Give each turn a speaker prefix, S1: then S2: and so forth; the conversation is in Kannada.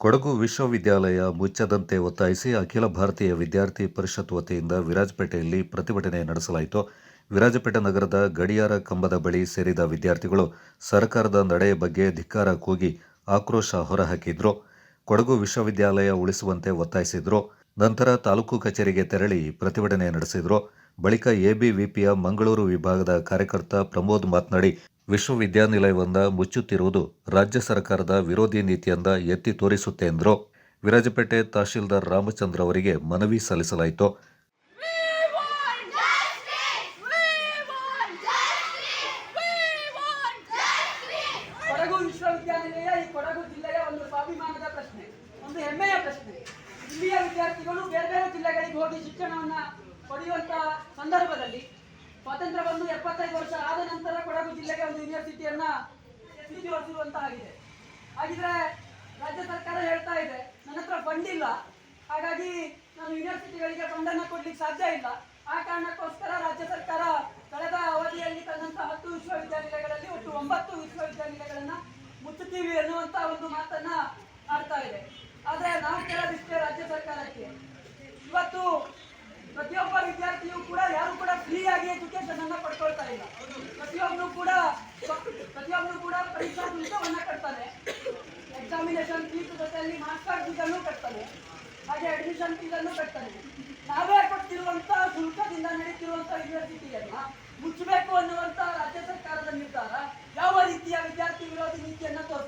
S1: ಕೊಡಗು ವಿಶ್ವವಿದ್ಯಾಲಯ ಮುಚ್ಚದಂತೆ ಒತ್ತಾಯಿಸಿ ಅಖಿಲ ಭಾರತೀಯ ವಿದ್ಯಾರ್ಥಿ ಪರಿಷತ್ ವತಿಯಿಂದ ವಿರಾಜಪೇಟೆಯಲ್ಲಿ ಪ್ರತಿಭಟನೆ ನಡೆಸಲಾಯಿತು. ವಿರಾಜಪೇಟೆ ನಗರದ ಗಡಿಯಾರ ಕಂಬದ ಬಳಿ ಸೇರಿದ ವಿದ್ಯಾರ್ಥಿಗಳು ಸರ್ಕಾರದ ನಡೆ ಬಗ್ಗೆ ಧಿಕ್ಕಾರ ಕೂಗಿ ಆಕ್ರೋಶ ಹೊರಹಾಕಿದ್ರು. ಕೊಡಗು ವಿಶ್ವವಿದ್ಯಾಲಯ ಉಳಿಸುವಂತೆ ಒತ್ತಾಯಿಸಿದ್ರು. ನಂತರ ತಾಲೂಕು ಕಚೇರಿಗೆ ತೆರಳಿ ಪ್ರತಿಭಟನೆ ನಡೆಸಿದ್ರು. ಬಳಿಕ ಎಬಿವಿಪಿಯ ಮಂಗಳೂರು ವಿಭಾಗದ ಕಾರ್ಯಕರ್ತ ಪ್ರಮೋದ್ ಮಾತನಾಡಿ ವಿಶ್ವವಿದ್ಯಾನಿಲಯವನ್ನ ಮುಚ್ಚುತ್ತಿರುವುದು ರಾಜ್ಯ ಸರ್ಕಾರದ ವಿರೋಧಿ ನೀತಿಯಿಂದ ಎತ್ತಿ ತೋರಿಸುತ್ತೆ ಎಂದರು. ವಿರಾಜಪೇಟೆ ತಹಶೀಲ್ದಾರ್ ರಾಮಚಂದ್ರ ಅವರಿಗೆ ಮನವಿ ಸಲ್ಲಿಸಲಾಯಿತು.
S2: ಇಲ್ಲಿಯ ವಿದ್ಯಾರ್ಥಿಗಳು ಬೇರೆ ಬೇರೆ ಜಿಲ್ಲೆಗಳಿಗೆ ಹೋಗಿ ಶಿಕ್ಷಣವನ್ನು ಪಡೆಯುವಂತಹ ಸಂದರ್ಭದಲ್ಲಿ ಬಂದು ಎಪ್ಪತ್ತೈದು ವರ್ಷ ಆದ ನಂತರ ಕೊಡಗು ಜಿಲ್ಲೆಗೆ ಒಂದು ಯೂನಿವರ್ಸಿಟಿಯನ್ನ ಸ್ಥಿತಿಗೊಳಿಸಿರುವಂತಾಗಿದೆ ಹಾಗಿದ್ರೆ ರಾಜ್ಯ ಸರ್ಕಾರ ಹೇಳ್ತಾ ಇದೆ, ನನ್ನ ಹತ್ರ ಫಂಡ್ ಇಲ್ಲ. ಹಾಗಾಗಿ ನಾನು ಯೂನಿವರ್ಸಿಟಿಗಳಿಗೆ ಫಂಡ್ ಅನ್ನ ಕೊಡ್ಲಿಕ್ಕೆ ಸಾಧ್ಯ ಇಲ್ಲ. ಆ ಕಾರಣಕ್ಕೋಸ್ಕರ ರಾಜ್ಯ ಸರ್ಕಾರ ಕಳೆದ ಅವಧಿಯಲ್ಲಿ ತಂದಂತಹ ಹತ್ತು ವಿಶ್ವವಿದ್ಯಾನಿಲಯಗಳಲ್ಲಿ ಒಟ್ಟು ಒಂಬತ್ತು ವಿಶ್ವವಿದ್ಯಾನಿಲಯಗಳನ್ನ ಮುಚ್ಚುತ್ತೀವಿ ಅನ್ನುವಂತ ಒಂದು ಮಾತನ್ನ ಆಡ್ತಾ ಇದೆ. ಆದ್ರೆ ನಾವು ಕೇಳೋದಿಷ್ಟೇ ರಾಜ್ಯ ಸರ್ಕಾರಕ್ಕೆ. ಇವತ್ತು ಪ್ರತಿಯೊಬ್ಬ ವಿದ್ಯಾರ್ಥಿಯು ಕೂಡ ಯಾರು ಕೂಡ ಫ್ರೀ ಆಗಿ ಎಜುಕೇಶನ್ ಅನ್ನ ಇಲ್ಲ ಪ್ರತಿಯೊಬ್ಬರು ಕೂಡ ಪ್ರತಿಯೊಬ್ಬರು ಕೂಡ ಪರೀಕ್ಷಾ ಶುಲ್ಕವನ್ನು ಕಟ್ತಾರೆ. ಎಕ್ಸಾಮಿನೇಷನ್ ಫೀಸ್ ಜೊತೆಯಲ್ಲಿ ಮಾಸ್ಟರ್ ಫೀಸನ್ನು ಕಟ್ತಾರೆ. ಹಾಗೆ ಅಡ್ಮಿಷನ್ ಫೀಸನ್ನು ಕಟ್ತಾರೆ. ನಾವೇ ಕೊಡ್ತಿರುವಂಥ ಶುಲ್ಕದಿಂದ ನಡೀತಿರುವಂಥ ಯೂನಿವರ್ಸಿಟಿಯನ್ನು ಮುಚ್ಚಬೇಕು ಅನ್ನುವಂಥ ರಾಜ್ಯ ಸರ್ಕಾರದ ನಿರ್ಧಾರ ಯಾವ ರೀತಿಯ ವಿದ್ಯಾರ್ಥಿ ವಿರೋಧಿ ನೀತಿಯನ್ನು ತೋರಿಸ್ತಾರೆ